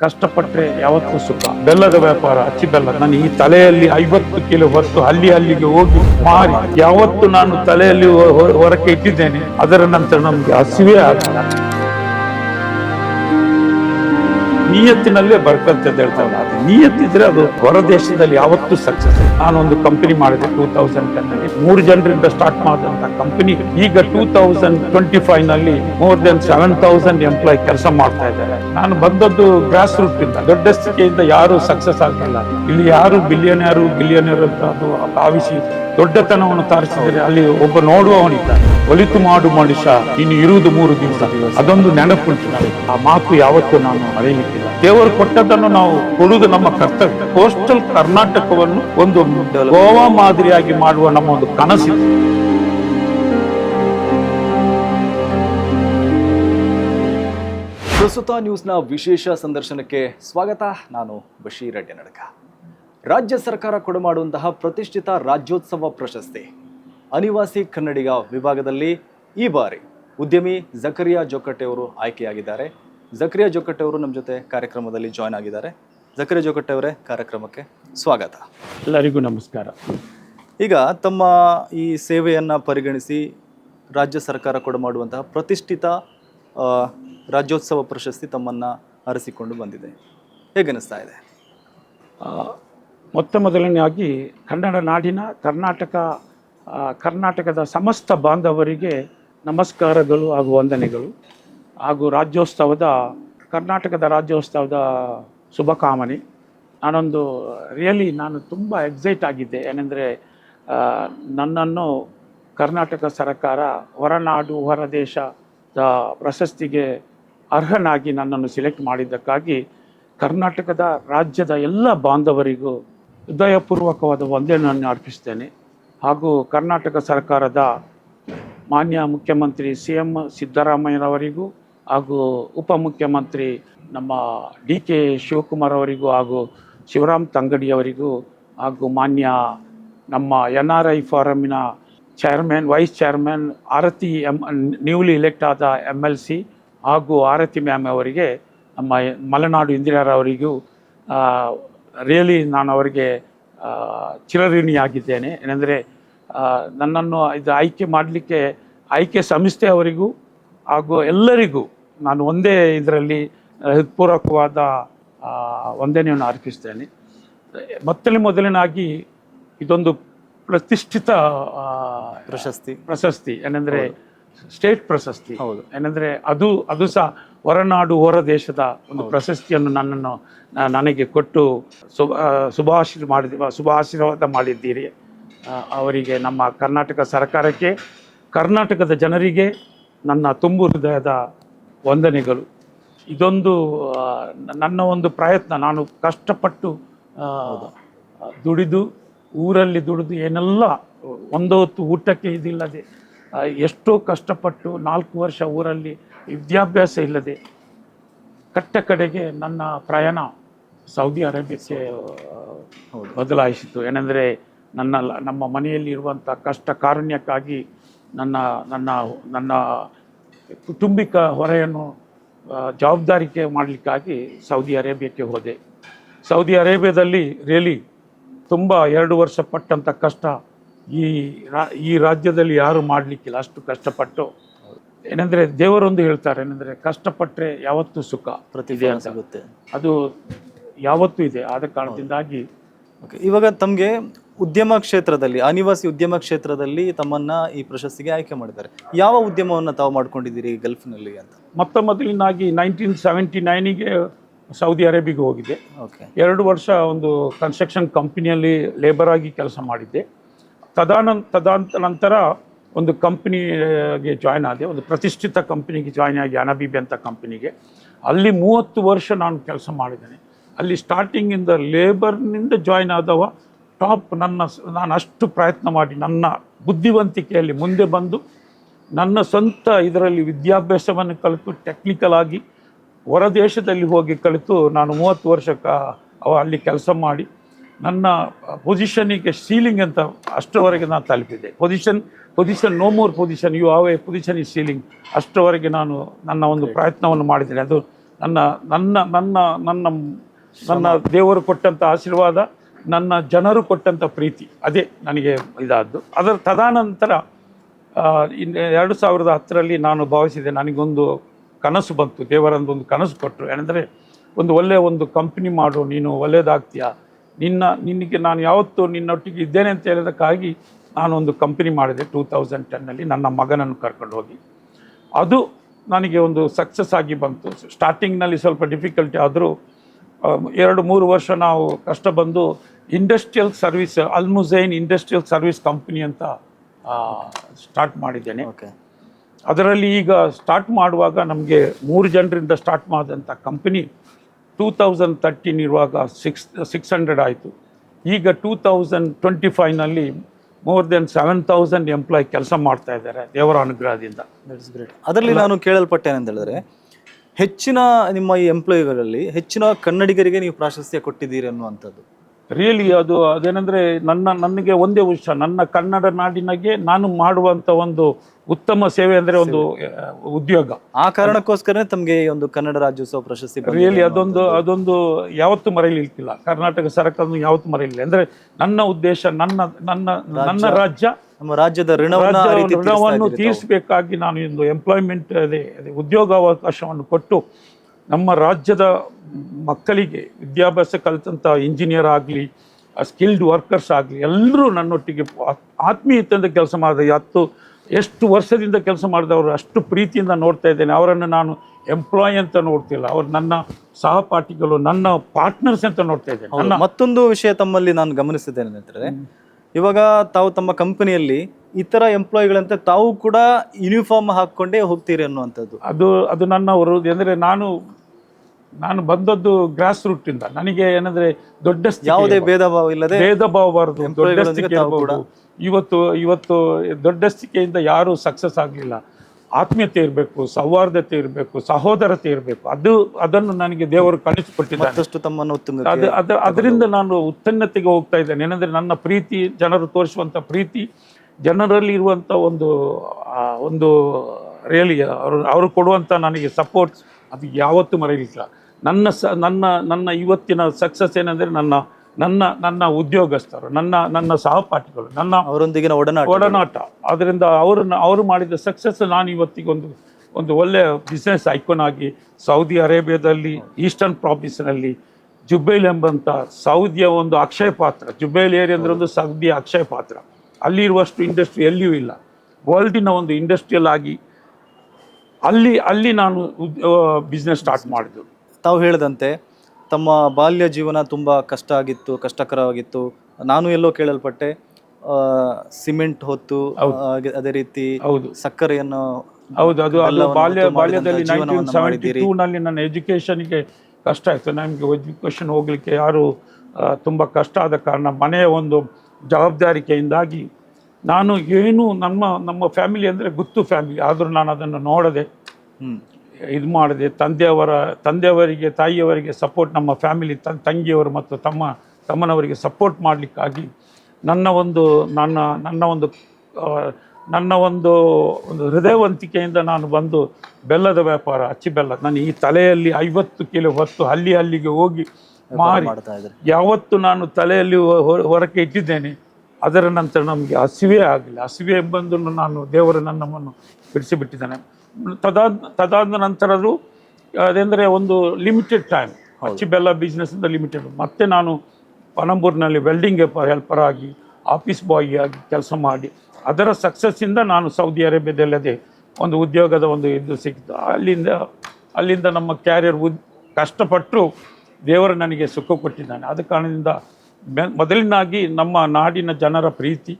ಕಷ್ಟಪಟ್ಟರೆ ಯಾವತ್ತೂ ಸುಖ. ಬೆಲ್ಲದ ವ್ಯಾಪಾರ ಅಚ್ಚಿ ಬೆಲ್ಲ ನಾನು ಈ ತಲೆಯಲ್ಲಿ ಐವತ್ತು ಕಿಲೋ ಹೊತ್ತು ಅಲ್ಲಿ ಅಲ್ಲಿಗೆ ಹೋಗಿ ಮಾರಿ, ಯಾವತ್ತು ನಾನು ತಲೆಯಲ್ಲಿ ಹೊರಕ್ಕೆ ಇಟ್ಟಿದ್ದೇನೆ, ಅದರ ನಂತರ ನಮ್ಗೆ ಹಸಿವೆ ಆಗಲ್ಲ ನಿಯತ್ತಿನಲ್ಲೇ ಬರ್ಕಂತ ಹೇಳ್ತಾರೆ ನಿಯತ್ತಿದ್ರೆ ಅದು ಹೊರ ದೇಶದಲ್ಲಿ ಯಾವತ್ತೂ ಸಕ್ಸಸ್ ನಾನೊಂದು ಕಂಪನಿ ಮಾಡಿದೆ ಟೂ ತೌಸಂಡ್ ಟೆನ್ ಅಲ್ಲಿ ಮೂರು ಜನರಿಂದ ಸ್ಟಾರ್ಟ್ ಮಾಡಿದಂತ ಕಂಪನಿ ಈಗ two thousand twenty ಫೈವ್ನಲ್ಲಿ more than seven thousand employ ಕೆಲಸ ಮಾಡ್ತಾ ಇದ್ದಾರೆ. ನಾನು ಬಂದದ್ದು ಗ್ರಾಸ್ ರೂಟ್ ಇಂದ. ದೊಡ್ಡ ಸ್ಥಿತಿಯಿಂದ ಯಾರು ಸಕ್ಸಸ್ ಆಗಲಿಲ್ಲ. ಇಲ್ಲಿ ಯಾರು ಬಿಲಿಯನರು ಬಿಲಿಯನರ್ ಅಂತ ಅದು ಭಾವಿಸಿ ದೊಡ್ಡತನವನ್ನು ತಾರಿಸಿದರೆ ಅಲ್ಲಿ ಒಬ್ಬ ನೋಡುವವನಿದ್ದಾನೆ ಒಲಿತು ಮಾಡು ಮನುಷ್ಯ, ಇನ್ನು ಇರುವುದು ಮೂರು ದಿವಸ. ಅದೊಂದು ನೆನಪು. ಆ ಮಾತು ಯಾವತ್ತೂ ನಾನು ಮರೆಯಲಿಕ್ಕಿಲ್ಲ. ದೇವರು ಕೊಟ್ಟದ್ದನ್ನು ನಾವು ಕೊಡುವುದು ನಮ್ಮ ಕರ್ತವ್ಯ. ಕೋಸ್ಟಲ್ ಕರ್ನಾಟಕವನ್ನು ಒಂದು ಗೋವಾ ಮಾದರಿಯಾಗಿ ಮಾಡುವ ನಮ್ಮ ಒಂದು ಕನಸಿದೆ ಪ್ರಸ್ತುತ ನ್ಯೂಸ್ನ ವಿಶೇಷ ಸಂದರ್ಶನಕ್ಕೆ ಸ್ವಾಗತ. ನಾನು ಬಶೀರ್ ಅಡ್ಡೆ ನಡಕ ರಾಜ್ಯ ಸರ್ಕಾರ ಕೊಡಮಾಡುವಂತಹ ಪ್ರತಿಷ್ಠಿತ ರಾಜ್ಯೋತ್ಸವ ಪ್ರಶಸ್ತಿ. ಅನಿವಾಸಿ ಕನ್ನಡಿಗ ವಿಭಾಗದಲ್ಲಿ ಈ ಬಾರಿ ಉದ್ಯಮಿ ಜಕರಿಯಾ ಜೋಕಟ್ಟೆ ಅವರು ಆಯ್ಕೆಯಾಗಿದ್ದಾರೆ. ಜಕರಿಯಾ ಜೋಕಟ್ಟೆ ಅವರು ನಮ್ಮ ಜೊತೆ ಕಾರ್ಯಕ್ರಮದಲ್ಲಿ ಜಾಯ್ನ್ ಆಗಿದ್ದಾರೆ. ಜಕರಿಯಾ ಜೋಕಟ್ಟೆ ಅವರೇ ಕಾರ್ಯಕ್ರಮಕ್ಕೆ ಸ್ವಾಗತ. ಎಲ್ಲರಿಗೂ ನಮಸ್ಕಾರ. ಈಗ ತಮ್ಮ ಈ ಸೇವೆಯನ್ನು ಪರಿಗಣಿಸಿ ರಾಜ್ಯ ಸರ್ಕಾರ ಕೊಡಮಾಡುವಂತಹ ಪ್ರತಿಷ್ಠಿತ ರಾಜ್ಯೋತ್ಸವ ಪ್ರಶಸ್ತಿ ತಮ್ಮನ್ನು ಅರಸಿಕೊಂಡು ಬಂದಿದೆ. ಹೇಗನ್ನಿಸ್ತಾ ಇದೆ? ಮೊತ್ತ ಮೊದಲನೆಯಾಗಿ ಕನ್ನಡ ನಾಡಿನ ಕರ್ನಾಟಕ ಕರ್ನಾಟಕದ ಸಮಸ್ತ ಬಾಂಧವರಿಗೆ ನಮಸ್ಕಾರಗಳು ಹಾಗೂ ವಂದನೆಗಳು. ಹಾಗೂ ರಾಜ್ಯೋತ್ಸವದ, ಕರ್ನಾಟಕದ ರಾಜ್ಯೋತ್ಸವದ ಶುಭಕಾಮನೆ. ನಾನೊಂದು ರಿಯಲಿ ನಾನು ತುಂಬ ಎಕ್ಸೈಟ್ ಆಗಿದ್ದೆ. ಏನೆಂದರೆ ನನ್ನನ್ನು ಕರ್ನಾಟಕ ಸರ್ಕಾರ ಹೊರನಾಡು, ಹೊರದೇಶದ ಪ್ರಶಸ್ತಿಗೆ ಅರ್ಹನಾಗಿ ನನ್ನನ್ನು ಸೆಲೆಕ್ಟ್ ಮಾಡಿದ್ದಕ್ಕಾಗಿ ಕರ್ನಾಟಕದ ರಾಜ್ಯದ ಎಲ್ಲ ಬಾಂಧವರಿಗೂ ಹೃದಯಪೂರ್ವಕವಾದ ವಂದನೆಯನ್ನು ಅರ್ಪಿಸ್ತೇನೆ. ಹಾಗೂ ಕರ್ನಾಟಕ ಸರ್ಕಾರದ ಮಾನ್ಯ ಮುಖ್ಯಮಂತ್ರಿ ಸಿ ಎಂ ಸಿದ್ದರಾಮಯ್ಯನವರಿಗೂ ಹಾಗೂ ಉಪಮುಖ್ಯಮಂತ್ರಿ ನಮ್ಮ ಡಿ ಕೆ ಶಿವಕುಮಾರ್ ಅವರಿಗೂ ಹಾಗೂ ಶಿವರಾಮ್ ತಂಗಡಿಯವರಿಗೂ ಹಾಗೂ ಮಾನ್ಯ ನಮ್ಮ N R I ಫಾರಮಿನ chairman, vice chairman Aarathi M newly elect ಆದ ಎಂ ಎಲ್ ಸಿ ಹಾಗೂ ಆರತಿ ಮ್ಯಾಮ್ ಅವರಿಗೆ, ನಮ್ಮ ಮಲೆನಾಡು ಇಂದಿರಾರವರಿಗೂ ರಿಯಲಿ ನಾನು ಅವರಿಗೆ ಚಿರಋಣಿಯಾಗಿದ್ದೇನೆ. ಏನೆಂದರೆ ನನ್ನನ್ನು ಇದು ಆಯ್ಕೆ ಮಾಡಲಿಕ್ಕೆ ಆಯ್ಕೆ ಸಂಸ್ಥೆ ಅವರಿಗೂ ಹಾಗೂ ಎಲ್ಲರಿಗೂ ನಾನು ಒಂದೇ ಇದರಲ್ಲಿ ಹೃತ್ಪೂರ್ವಕವಾದ ವಂದನೆಯನ್ನು ಅರ್ಪಿಸ್ತೇನೆ. ಮೊತ್ತಲೇ ಮೊದಲನಾಗಿ ಇದೊಂದು ಪ್ರತಿಷ್ಠಿತ ಪ್ರಶಸ್ತಿ. ಪ್ರಶಸ್ತಿ. ಏನೆಂದರೆ ಸ್ಟೇಟ್ ಪ್ರಶಸ್ತಿ. ಹೌದು. ಏನೆಂದರೆ ಅದು ಅದು ಸಹ ಹೊರನಾಡು ಹೊರ ದೇಶದ ಒಂದು ಪ್ರಶಸ್ತಿಯನ್ನು ನನ್ನನ್ನು ನನಗೆ ಕೊಟ್ಟು ಶುಭ ಶುಭಾಶಿ ಮಾಡಿದ ಶುಭಾಶೀರ್ವಾದ ಮಾಡಿದ್ದೀರಿ. ಅವರಿಗೆ ನಮ್ಮ ಕರ್ನಾಟಕ ಸರ್ಕಾರಕ್ಕೆ ಕರ್ನಾಟಕದ ಜನರಿಗೆ ನನ್ನ ತುಂಬು ಹೃದಯದ ವಂದನೆಗಳು. ಇದೊಂದು ನನ್ನ ಒಂದು ಪ್ರಯತ್ನ. ನಾನು ಕಷ್ಟಪಟ್ಟು ದುಡಿದು ಊರಲ್ಲಿ ದುಡಿದು ಏನೆಲ್ಲ ಒಂದು ಹೊತ್ತು ಊಟಕ್ಕೆ ಇದಿಲ್ಲದೆ ಎಷ್ಟೋ ಕಷ್ಟಪಟ್ಟು ನಾಲ್ಕು ವರ್ಷ ಊರಲ್ಲಿ ವಿದ್ಯಾಭ್ಯಾಸ ಇಲ್ಲದೆ ಕಟ್ಟ ಕಡೆಗೆ ನನ್ನ ಪ್ರಯಾಣ ಸೌದಿ ಅರೇಬಿಯಕ್ಕೆ ಬದಲಾಯಿಸಿತು. ಏನೆಂದರೆ ನನ್ನ ನಮ್ಮ ಮನೆಯಲ್ಲಿ ಇರುವಂಥ ಕಷ್ಟ ಕಾರುಣ್ಯಕ್ಕಾಗಿ ನನ್ನ ನನ್ನ ನನ್ನ ಕುಟುಂಬಿಕ ಹೊರೆಯನ್ನು ಜವಾಬ್ದಾರಿಕೆ ಮಾಡಲಿಕ್ಕಾಗಿ ಸೌದಿ ಅರೇಬಿಯಾಕ್ಕೆ ಹೋದೆ. ಸೌದಿ ಅರೇಬಿಯಾದಲ್ಲಿ ರಿಯಲಿ ತುಂಬ ಎರಡು ವರ್ಷ ಪಟ್ಟಂಥ ಕಷ್ಟ ಈ ಈ ರಾಜ್ಯದಲ್ಲಿ ಯಾರು ಮಾಡಲಿಕ್ಕಿಲ್ಲ ಅಷ್ಟು ಕಷ್ಟಪಟ್ಟು. ಏನಂದರೆ ದೇವರೊಂದು ಹೇಳ್ತಾರೆ ಏನಂದರೆ ಕಷ್ಟಪಟ್ಟರೆ ಯಾವತ್ತೂ ಸುಖ ಪ್ರತಿದಿನ. ಸಿಗುತ್ತೆ. ಅದು ಯಾವತ್ತೂ ಇದೆ ಆದ ಕಾರಣದಿಂದಾಗಿ ಓಕೆ ಇವಾಗ ತಮಗೆ ಉದ್ಯಮ ಕ್ಷೇತ್ರದಲ್ಲಿ ಅನಿವಾಸಿ ಉದ್ಯಮ ಕ್ಷೇತ್ರದಲ್ಲಿ ತಮ್ಮನ್ನ ಈ ಪ್ರಶಸ್ತಿಗೆ ಆಯ್ಕೆ ಮಾಡಿದ್ದಾರೆ. ಯಾವ ಉದ್ಯಮವನ್ನು ತಾವು ಮಾಡ್ಕೊಂಡಿದ್ದೀರಿ ಗಲ್ಫ್ನಲ್ಲಿ ಅಂತ? ಮೊತ್ತ ಮೊದಲಿನಾಗಿ ನೈನ್ಟೀನ್ ಸೆವೆಂಟಿ ನೈನಿಗೆ ಸೌದಿ ಅರೇಬಿಗೆ ಹೋಗಿದ್ದೆ ಓಕೆ. ಎರಡು ವರ್ಷ ಒಂದು ಕನ್ಸ್ಟ್ರಕ್ಷನ್ ಕಂಪನಿಯಲ್ಲಿ ಲೇಬರ್ ಆಗಿ ಕೆಲಸ ಮಾಡಿದ್ದೆ. ತದಾನ ತದಾಂತ ನಂತರ ಒಂದು ಕಂಪ್ನಿಗೆ ಜಾಯ್ನ್ ಆದೆ, ಒಂದು ಪ್ರತಿಷ್ಠಿತ ಕಂಪ್ನಿಗೆ ಜಾಯ್ನ್ ಆಗಿ ಅನಬಿಬಿ ಅಂತ ಕಂಪ್ನಿಗೆ. ಅಲ್ಲಿ ಮೂವತ್ತು ವರ್ಷ ನಾನು ಕೆಲಸ ಮಾಡಿದ್ದೇನೆ. ಅಲ್ಲಿ ಸ್ಟಾರ್ಟಿಂಗಿಂದ ಲೇಬರ್ನಿಂದ ಜಾಯ್ನ್ ಆದವ ಟಾಪ್ ನನ್ನ ನಾನು ಅಷ್ಟು ಪ್ರಯತ್ನ ಮಾಡಿ, ನನ್ನ ಬುದ್ಧಿವಂತಿಕೆಯಲ್ಲಿ ಮುಂದೆ ಬಂದು, ನನ್ನ ಸ್ವಂತ ಇದರಲ್ಲಿ ವಿದ್ಯಾಭ್ಯಾಸವನ್ನು ಕಲಿತು ಟೆಕ್ನಿಕಲ್ ಆಗಿ ಹೊರದೇಶದಲ್ಲಿ ಹೋಗಿ ಕಲಿತು, ನಾನು ಮೂವತ್ತು ವರ್ಷ ಕ- ಅವ- ಅಲ್ಲಿ ಕೆಲಸ ಮಾಡಿ ನನ್ನ ಪೊಸಿಷನಿಗೆ ಸೀಲಿಂಗ್ ಅಂತ ಅಷ್ಟರವರೆಗೆ ನಾನು ತಲುಪಿದೆ position position no more position you have a position is ceiling ಅಷ್ಟರವರೆಗೆ ನಾನು ನನ್ನ ಒಂದು ಪ್ರಯತ್ನವನ್ನು ಮಾಡಿದ್ದೇನೆ. ಅದು ನನ್ನ ನನ್ನ ನನ್ನ ನನ್ನ ನನ್ನ ದೇವರು ಕೊಟ್ಟಂಥ ಆಶೀರ್ವಾದ, ನನ್ನ ಜನರು ಕೊಟ್ಟಂಥ ಪ್ರೀತಿ, ಅದೇ ನನಗೆ ಇದಾದ್ದು. ಅದರ ತದಾನಂತರ ಇನ್ನು ಎರಡು ಸಾವಿರದ ಹತ್ತರಲ್ಲಿ ನಾನು ಭಾವಿಸಿದೆ ನನಗೊಂದು ಕನಸು ಬಂತು ದೇವರಂದು ಒಂದು ಕನಸು ಕೊಟ್ಟರು. ಏನಂದರೆ, ಒಂದು ಒಳ್ಳೆಯ ಒಂದು ಕಂಪ್ನಿ ಮಾಡು, ನೀನು ಒಳ್ಳೆಯದಾಗ್ತೀಯಾ ನಿನ್ನ ನಿನಗೆ ನಾನು ಯಾವತ್ತೂ ನಿನ್ನೊಟ್ಟಿಗೆ ಇದ್ದೇನೆ ಅಂತ ಹೇಳೋದಕ್ಕಾಗಿ ನಾನೊಂದು ಕಂಪನಿ ಮಾಡಿದೆ ಟೂ ತೌಸಂಡ್ ಟೆನ್ನಲ್ಲಿ ನನ್ನ ಮಗನನ್ನು ಕರ್ಕೊಂಡು ಹೋಗಿ. ಅದು ನನಗೆ ಒಂದು ಸಕ್ಸಸ್ ಆಗಿ ಬಂತು. ಸ್ಟಾರ್ಟಿಂಗ್ನಲ್ಲಿ ಸ್ವಲ್ಪ ಡಿಫಿಕಲ್ಟಿ ಆದರೂ ಎರಡು ಮೂರು ವರ್ಷ ನಾವು ಕಷ್ಟ ಬಂದು industrial service Almuzain industrial service company ಅಂತ ಸ್ಟಾರ್ಟ್ ಮಾಡಿದ್ದೇನೆ. ಓಕೆ ಅದರಲ್ಲಿ ಈಗ ಸ್ಟಾರ್ಟ್ ಮಾಡುವಾಗ ನಮಗೆ ಮೂರು ಜನರಿಂದ ಸ್ಟಾರ್ಟ್ ಮಾಡಿದಂಥ ಕಂಪನಿ ಟೂ ತೌಸಂಡ್ ತರ್ಟೀನ್ ಇರುವಾಗ ಸಿಕ್ಸ್ ಸಿಕ್ಸ್ ಹಂಡ್ರೆಡ್ ಆಯಿತು. ಈಗ two thousand twenty ಫೈವ್ನಲ್ಲಿ more than seven thousand employ ಕೆಲಸ ಮಾಡ್ತಾ ಇದ್ದಾರೆ ದೇವರ ಅನುಗ್ರಹದಿಂದ. ದಟ್ಸ್ ಗ್ರೇಟ್ ಅದರಲ್ಲಿ ನಾನು ಕೇಳಲ್ಪಟ್ಟೆ ಅಂತ ಹೇಳಿದ್ರೆ, ಹೆಚ್ಚಿನ ನಿಮ್ಮ ಈ ಎಂಪ್ಲಾಯಿಗಳಲ್ಲಿ ಹೆಚ್ಚಿನ ಕನ್ನಡಿಗರಿಗೆ ನೀವು ಪ್ರಾಶಸ್ತ್ಯ ಕೊಟ್ಟಿದ್ದೀರಿ ಅನ್ನುವಂಥದ್ದು. ರಿಯಲಿ ಅದು ಅದೇನೆಂದರೆ ನನ್ನ ನನಗೆ ಒಂದೇ ವಿಷಯ ನನ್ನ ಕನ್ನಡ ನಾಡಿನಗೆ ನಾನು ಮಾಡುವಂಥ ಒಂದು ಉತ್ತಮ ಸೇವೆ ಅಂದರೆ ಒಂದು ಉದ್ಯೋಗ. ಆ ಕಾರಣಕ್ಕೋಸ್ಕರನೇ ತಮಗೆ ಈ ಒಂದು ಕನ್ನಡ ರಾಜ್ಯೋತ್ಸವ ಪ್ರಶಸ್ತಿ ರಿಯಲಿ ಅದೊಂದು ಅದೊಂದು ಯಾವತ್ತೂ ಮರೆಯಲಿಕ್ಕಿಲ್ಲ ಕರ್ನಾಟಕ ಸರ್ಕಾರ ಯಾವತ್ತೂ ಮರೆಯಲಿಲ್ಲ ಅಂದ್ರೆ ನನ್ನ ಉದ್ದೇಶ ನನ್ನ ನನ್ನ ನನ್ನ ರಾಜ್ಯ ನಮ್ಮ ರಾಜ್ಯದ ಋಣವನ್ನ ತೀರಿಸಬೇಕಾಗಿ ನಾನು ಒಂದು ಎಂಪ್ಲಾಯ್ಮೆಂಟ್ ಅದೇ ಉದ್ಯೋಗಾವಕಾಶವನ್ನು ಕೊಟ್ಟು ನಮ್ಮ ರಾಜ್ಯದ ಮಕ್ಕಳಿಗೆ ವಿದ್ಯಾಭ್ಯಾಸ ಕಲಿತಂಥ ಇಂಜಿನಿಯರ್ ಆಗಲಿ ಸ್ಕಿಲ್ಡ್ ವರ್ಕರ್ಸ್ ಆಗಲಿ ಎಲ್ಲರೂ ನನ್ನೊಟ್ಟಿಗೆ ಆತ್ಮೀಯತೆಯಿಂದ ಕೆಲಸ ಮಾಡಿದೆ ಹತ್ತು ಎಷ್ಟು ವರ್ಷದಿಂದ ಕೆಲಸ ಮಾಡಿದವರು ಅಷ್ಟು ಪ್ರೀತಿಯಿಂದ ನೋಡ್ತಾ ಇದ್ದೇನೆ. ಅವರನ್ನು ನಾನು ಎಂಪ್ಲಾಯ್ ಅಂತ ನೋಡ್ತಿಲ್ಲ. ಅವರು ನನ್ನ ಸಹಪಾಠಿಗಳು ನನ್ನ ಪಾರ್ಟ್ನರ್ಸ್ ಅಂತ ನೋಡ್ತಾ ಇದ್ದೇನೆ. ಮತ್ತೊಂದು ವಿಷಯ ತಮ್ಮಲ್ಲಿ ನಾನು ಗಮನಿಸಿದ್ದೇನೆ ಅಂದರೆ ಇವಾಗ ತಾವು ತಮ್ಮ ಕಂಪನಿಯಲ್ಲಿ ಇತರ ಎಂಪ್ಲಾಯಿಗಳಂತೆ ತಾವು ಕೂಡ ಯೂನಿಫಾರ್ಮ್ ಹಾಕ್ಕೊಂಡೇ ಹೋಗ್ತೀರಿ ಅನ್ನುವಂಥದ್ದು. ಅದು ಅದು ನನ್ನ ಅವರು ಅಂದರೆ ನಾನು ನಾನು ಬಂದದ್ದು ಗ್ರಾಸ್ ಇಂದ ನನಗೆ ಏನಂದ್ರೆ ದೊಡ್ಡ ಯಾವುದೇ ಭೇದ ಭಾವ ಇಲ್ಲದೆ ಭೇದ ಭಾವ ಬಾರದು ದೊಡ್ಡ. ಇವತ್ತು ಇವತ್ತು ದೊಡ್ಡಸ್ತಿಕೆಯಿಂದ ಯಾರು ಸಕ್ಸಸ್ ಆಗಲಿಲ್ಲ. ಆತ್ಮೀಯತೆ ಇರಬೇಕು ಸೌಹಾರ್ದತೆ ಇರಬೇಕು ಸಹೋದರತೆ ಇರಬೇಕು. ಅದು ಅದನ್ನು ನನಗೆ ದೇವರು ಉತ್ತುಂಗ ಅದು ಅದ ಅದರಿಂದ ನಾನು ಉತ್ತನ್ನತೆಗೆ ಹೋಗ್ತಾ ಇದ್ದೇನೆ. ಏನಂದ್ರೆ ನನ್ನ ಪ್ರೀತಿ ಜನರು ತೋರಿಸುವಂಥ ಪ್ರೀತಿ ಜನರಲ್ಲಿ ಇರುವಂಥ ಒಂದು ಆ, ಒಂದು ರಿಯಲಿ ಅವರು ಅವರು ಕೊಡುವಂಥ ನನಗೆ ಸಪೋರ್ಟ್ ಅದು ಯಾವತ್ತೂ ಮರೆಯಲಿಲ್ಲ ನನ್ನ ಸ ನನ್ನ ನನ್ನ ಇವತ್ತಿನ ಸಕ್ಸಸ್ ಏನಂದರೆ ನನ್ನ ನನ್ನ ನನ್ನ ಉದ್ಯೋಗಸ್ಥರು ನನ್ನ ನನ್ನ ಸಹಪಾಠಿಗಳು ನನ್ನ ಅವರೊಂದಿಗಿನ ಒಡನಾಟ ಒಡನಾಟ. ಅದರಿಂದ ಅವ್ರನ್ನ ಅವರು ಮಾಡಿದ ಸಕ್ಸಸ್ ನಾನು ಇವತ್ತಿಗೊಂದು ಒಂದು ಒಳ್ಳೆಯ ಬಿಸ್ನೆಸ್ ಐಕೋನ್ ಆಗಿ ಸೌದಿ ಅರೇಬಿಯಾದಲ್ಲಿ ಈಸ್ಟರ್ನ್ ಪ್ರಾವಿನ್ಸ್ನಲ್ಲಿ ಜುಬೈಲ್ ಎಂಬಂಥ ಸೌದಿಯ ಒಂದು ಅಕ್ಷಯ ಪಾತ್ರ ಜುಬೈಲ್ ಏರಿಯಾ ಅಂದರೆ ಒಂದು ಸೌದಿಯ ಅಕ್ಷಯ ಪಾತ್ರ. ಅಲ್ಲಿರುವಷ್ಟು ಇಂಡಸ್ಟ್ರಿ ಎಲ್ಲಿಯೂ ಇಲ್ಲ. ವರ್ಲ್ಡಿನ ಒಂದು ಇಂಡಸ್ಟ್ರಿಯಲ್ ಆಗಿ ಅಲ್ಲಿ ಅಲ್ಲಿ ನಾನು ಬಿಸ್ನೆಸ್ ಸ್ಟಾರ್ಟ್ ಮಾಡಿದ್ದು. ತಾವು ಹೇಳಿದಂತೆ ತಮ್ಮ ಬಾಲ್ಯ ಜೀವನ ತುಂಬ ಕಷ್ಟ ಆಗಿತ್ತು ಕಷ್ಟಕರವಾಗಿತ್ತು. ನಾನು ಎಲ್ಲೋ ಕೇಳಲ್ಪಟ್ಟೆ ಸಿಮೆಂಟ್ ಹೊತ್ತು ಹಾಗೆ ಅದೇ ರೀತಿ ಹೌದು. ಸಕ್ಕರೆಯನ್ನು ಹೌದು ಅದು ಅದು ಬೆಲ್ಲವನ್ನು ಬಾಲ್ಯ ಬಾಲ್ಯದಲ್ಲಿ ನಾನು ನೈನ್ಟೀನ್ ಸೆವೆಂಟಿ ಮಾಡಿದ್ದೀರಿ. ಟೂನಲ್ಲಿ ನನ್ನ ಎಜುಕೇಷನ್ಗೆ ಕಷ್ಟ ಆಯಿತು. ನನಗೆ ಎಜುಕೇಷನ್ ಹೋಗಲಿಕ್ಕೆ ಯಾರು ತುಂಬ ಕಷ್ಟ ಆದ ಕಾರಣ ಮನೆಯ ಒಂದು ಜವಾಬ್ದಾರಿಕೆಯಿಂದಾಗಿ ನಾನು ಏನು ನಮ್ಮ ನಮ್ಮ ಫ್ಯಾಮಿಲಿ ಅಂದರೆ ಗುತ್ತು ಫ್ಯಾಮಿಲಿ ಆದರೂ ನಾನು ಅದನ್ನು ನೋಡದೆ ಹ್ಮ್. ಇದು ಮಾಡಿದೆ. ತಂದೆಯವರ ತಂದೆಯವರಿಗೆ ತಾಯಿಯವರಿಗೆ ಸಪೋರ್ಟ್ ನಮ್ಮ ಫ್ಯಾಮಿಲಿ ತನ್ ತಂಗಿಯವರು ಮತ್ತು ತಮ್ಮ ತಮ್ಮನವರಿಗೆ ಸಪೋರ್ಟ್ ಮಾಡಲಿಕ್ಕಾಗಿ ನನ್ನ ಒಂದು ನನ್ನ ನನ್ನ ಒಂದು ನನ್ನ ಒಂದು ಒಂದು ಹೃದಯವಂತಿಕೆಯಿಂದ ನಾನು ಬಂದು ಬೆಲ್ಲದ ವ್ಯಾಪಾರ ಅಚ್ಚಿ ಬೆಲ್ಲ ನಾನು ಈ ತಲೆಯಲ್ಲಿ ಐವತ್ತು ಕಿಲೋ ಹೊತ್ತು ಹಲ್ಲಿ ಹಲ್ಲಿಗೆ ಹೋಗಿ ಮಾರಿ ಯಾವತ್ತು ನಾನು ತಲೆಯಲ್ಲಿ ಹೊರಕ್ಕೆ ಇಟ್ಟಿದ್ದೇನೆ ಅದರ ನಂತರ ನಮಗೆ ಹಸಿವೆ ಆಗಲಿ ಹಸಿವೆ ಬಂದು ನಾನು ದೇವರು ನನ್ನನ್ನು ಬಿಡಿಸಿಬಿಟ್ಟಿದ್ದಾನೆ. ತದಾದ ತದಾದ ನಂತರದು ಅದೆಂದರೆ ಒಂದು ಲಿಮಿಟೆಡ್ ಟೈಮ್ ಅಚ್ಚಿ ಬೆಲ್ಲ ಬಿಸ್ನೆಸ್ಸಿಂದ ಲಿಮಿಟೆಡ್ ಮತ್ತೆ ನಾನು ಪನಂಬೂರಿನಲ್ಲಿ ವೆಲ್ಡಿಂಗ್ ಹೆಲ್ಪರ್ ಆಗಿ ಆಫೀಸ್ ಬಾಯ್ ಆಗಿ ಕೆಲಸ ಮಾಡಿ ಅದರ ಸಕ್ಸಸ್ಸಿಂದ ನಾನು ಸೌದಿ ಅರೇಬಿಯಾದಲ್ಲದೆ ಒಂದು ಉದ್ಯೋಗದ ಒಂದು ಇದು ಸಿಕ್ತು ಅಲ್ಲಿಂದ ಅಲ್ಲಿಂದ ನಮ್ಮ ಕ್ಯಾರಿಯರ್ ಉದ್ ಕಷ್ಟಪಟ್ಟು ದೇವರು ನನಗೆ ಸುಖ ಕೊಟ್ಟಿದ್ದಾನೆ. ಆದ ಕಾರಣದಿಂದ ಮೊದಲಿನಾಗಿ ನಮ್ಮ ನಾಡಿನ ಜನರ ಪ್ರೀತಿ